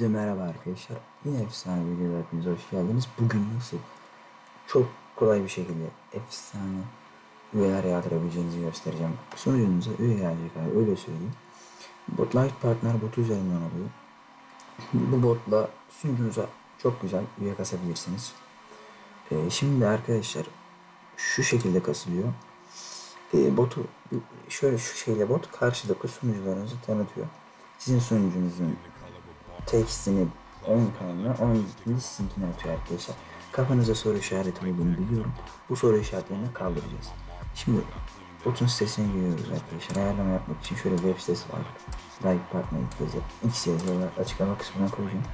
Herkese merhaba arkadaşlar. Yine efsane videoya hepiniz hoş geldiniz. Bugün nasıl çok kolay bir şekilde efsane üyeler yağdırabileceğinizi göstereceğim. Sunucunuza üye gelecek abi öyle söyleyeyim. Bot Light Partner botu üzerinden oluyor. Bu botla sunucunuza çok güzel üye kasabilirsiniz. Ee, şimdi arkadaşlar şu şekilde kasılıyor. Ee, botu şöyle şu şeyle bot karşıdaki sunucularınızı tanıtıyor. Sizin sunucunuzun tekstini 10 kanalına 10 linkini sizinkine atıyor arkadaşlar. Kafanıza soru işareti olduğunu biliyorum. Bu soru işaretlerini kaldıracağız. Şimdi botun sitesine giriyoruz arkadaşlar. Ayarlama yapmak için şöyle web sitesi var. Like Partner yazı. X yazıyorlar. Açıklama kısmına koyacağım.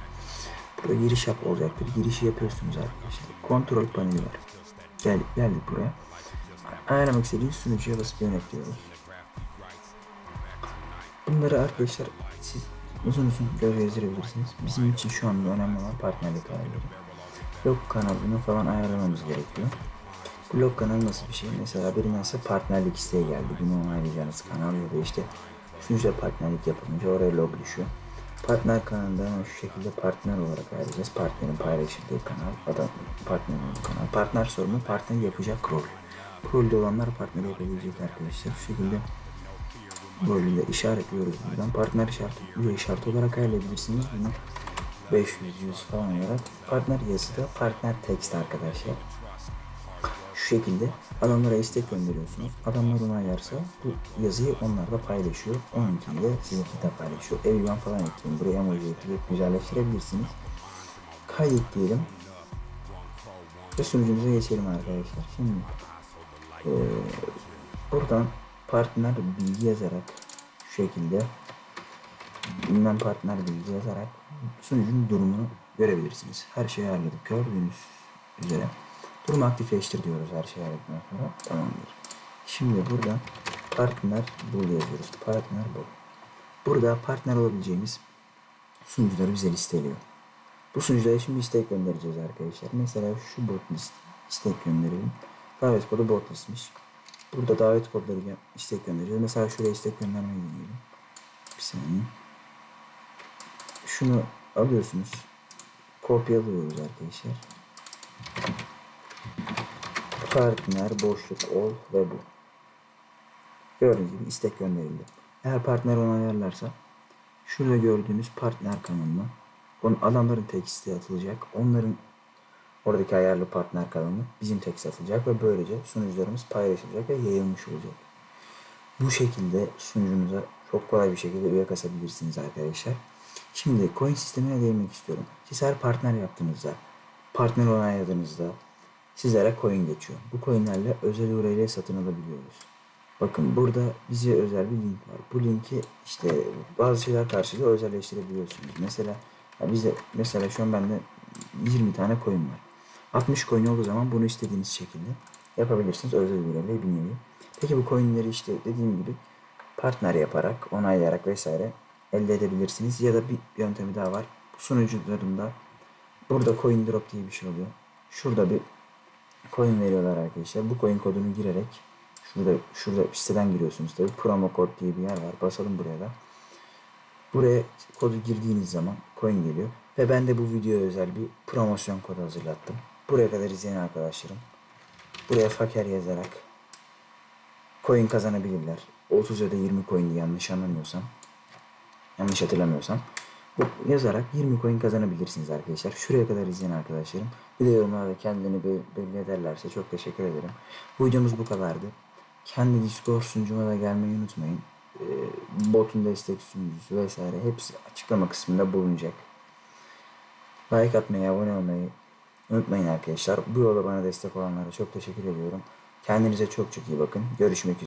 Burada giriş yap olacaktır. Girişi yapıyorsunuz arkadaşlar. Kontrol paneli var. Gel, geldik buraya. Ayarlamak istediğiniz sunucuya basıp yönet diyoruz. Bunları arkadaşlar siz uzun uzun göz gezdirebilirsiniz. Bizim için şu anda önemli olan partnerlik ayarları. Log kanalını falan ayarlamamız gerekiyor. Bu log kanalı nasıl bir şey? Mesela bir mesela partnerlik isteği geldi. Bunu onaylayacağınız kanal ya da işte sunucuda partnerlik yapılınca oraya log düşüyor. Partner kanalında şu şekilde partner olarak ayarlayacağız. Partnerin paylaşıldığı kanal, adam partnerin kanal. Partner sorunu partner yapacak rol. Rolde olanlar partner yapabilecek arkadaşlar. Şu şekilde rolünde işaretliyoruz buradan. Partner işareti, üye işareti olarak ayarlayabilirsiniz. Bunu 500, 100 falan olarak. Partner yazısı da partner text arkadaşlar. Şu şekilde adamlara istek gönderiyorsunuz. Adamlar onaylarsa bu yazıyı onlar da paylaşıyor. Onunkiyle de sizinki de paylaşıyor. Eldiven falan ekleyin. Buraya emoji ekleyip güzelleştirebilirsiniz. Kaydet diyelim. Ve sunucumuza geçelim arkadaşlar. Şimdi ee, buradan partner bilgi yazarak şu şekilde bilmem partner bilgi yazarak sunucunun durumunu görebilirsiniz. Her şeyi ayarladık gördüğünüz üzere. Durumu aktifleştir diyoruz her şeyi ayarladıktan sonra. Tamamdır. Şimdi burada partner bul yazıyoruz. Partner bul. Burada partner olabileceğimiz sunucuları bize listeliyor. Bu sunuculara şimdi istek göndereceğiz arkadaşlar. Mesela şu bot list istek gönderelim. Davet kodu bot listmiş. Burada davet kodları istek göndereceğiz. Mesela şuraya istek göndermeyi deneyelim. Bir saniye. Şunu alıyorsunuz. Kopyalıyoruz arkadaşlar. Partner boşluk ol ve bu. Gördüğünüz gibi istek gönderildi. Eğer partner onu ayarlarsa şurada gördüğünüz partner kanalına onun adamların teksti atılacak. Onların oradaki ayarlı partner kanalına bizim tekst atılacak ve böylece sunucularımız paylaşılacak ve yayılmış olacak. Bu şekilde sunucunuza çok kolay bir şekilde üye kasabilirsiniz arkadaşlar. Şimdi coin sistemine değinmek istiyorum. Siz her partner yaptığınızda, partner onayladığınızda sizlere coin geçiyor. Bu coinlerle özel URL satın alabiliyoruz. Bakın burada bize özel bir link var. Bu linki işte bazı şeyler karşılığı özelleştirebiliyorsunuz. Mesela bize mesela şu an bende 20 tane coin var. 60 coin olduğu zaman bunu istediğiniz şekilde yapabilirsiniz. Özel URL bir nevi. Peki bu coinleri işte dediğim gibi partner yaparak, onaylayarak vesaire elde edebilirsiniz. Ya da bir yöntemi daha var. Sunucularında burada coin drop diye bir şey oluyor. Şurada bir coin veriyorlar arkadaşlar. Bu coin kodunu girerek şurada şurada siteden giriyorsunuz tabii. Promo kod diye bir yer var. Basalım buraya da. Buraya kodu girdiğiniz zaman coin geliyor. Ve ben de bu videoya özel bir promosyon kodu hazırlattım. Buraya kadar izleyen arkadaşlarım buraya faker yazarak coin kazanabilirler. 30 ya da 20 coin yanlış anlamıyorsam. Yanlış hatırlamıyorsam. Bu yazarak 20 coin kazanabilirsiniz arkadaşlar. Şuraya kadar izleyen arkadaşlarım. Bir de yorumlarda kendini belli ederlerse çok teşekkür ederim. Bu videomuz bu kadardı. Kendi Discord sunucuma da gelmeyi unutmayın. Ee, botun destek sunucusu vesaire hepsi açıklama kısmında bulunacak. Like atmayı, abone olmayı unutmayın arkadaşlar. Bu yolda bana destek olanlara çok teşekkür ediyorum. Kendinize çok çok iyi bakın. Görüşmek üzere.